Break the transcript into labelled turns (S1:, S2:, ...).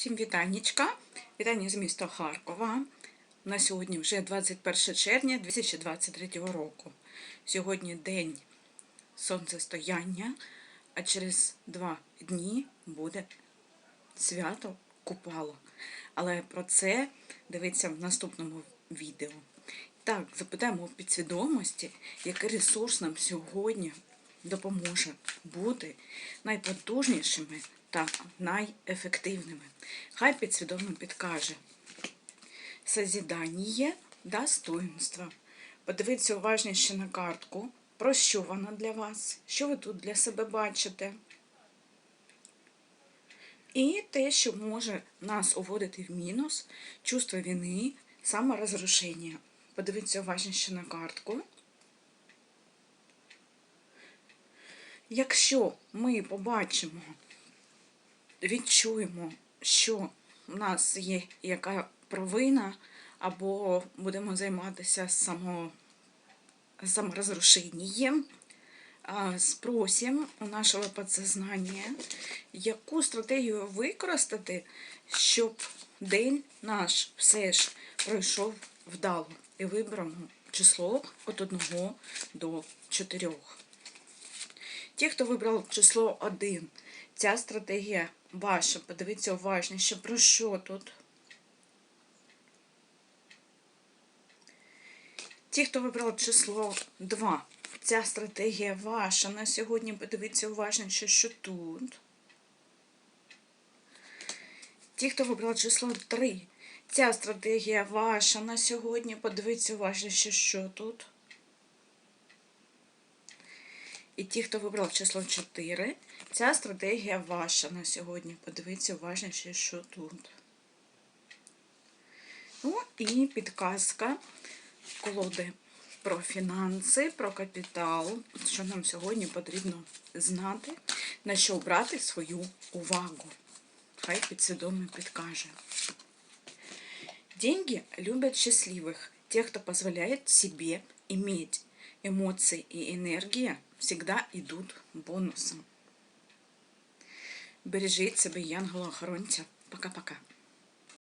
S1: Всім вітаннячка. Вітання з міста Харкова. На сьогодні вже 21 червня 2023 року. Сьогодні день сонцестояння, а через два дні буде свято Купало. Але про це дивіться в наступному відео. Так, запитаємо у підсвідомості, який ресурс нам сьогодні допоможе бути найпотужнішими та найефективними. Хай підсвідомо підкаже. Созідання достоинства. Подивіться уважніше на картку, про що вона для вас, що ви тут для себе бачите. І те, що може нас уводити в мінус, чувство вини, саморозрушення. Подивіться уважніше на картку. Якщо ми побачимо, відчуємо, що в нас є яка провина, або будемо займатися само, саморозрушенням, спросимо у нашого підсознання, яку стратегію використати, щоб день наш все ж пройшов вдало і вибрано число від 1 до 4. Ті, хто вибрав число 1, ця стратегія ваша. Подивіться уважніше, про що тут. Ті, хто вибрав число 2, ця стратегія ваша. На сьогодні подивіться уважніше, що тут. Ті, хто вибрав число 3, ця стратегія ваша. На сьогодні подивіться уважніше, що тут. І ті, хто вибрав число 4, ця стратегія ваша на сьогодні. Подивіться уважніше, що тут. Ну і підказка колоди про фінанси, про капітал, що нам сьогодні потрібно знати, на що брати свою увагу. Хай підсвідомо підкаже. Деньги любят счастливых, тех, кто позволяет себе иметь эмоции и энергия всегда идут бонусом. Бережите себя, янгола-охоронця. Пока-пока.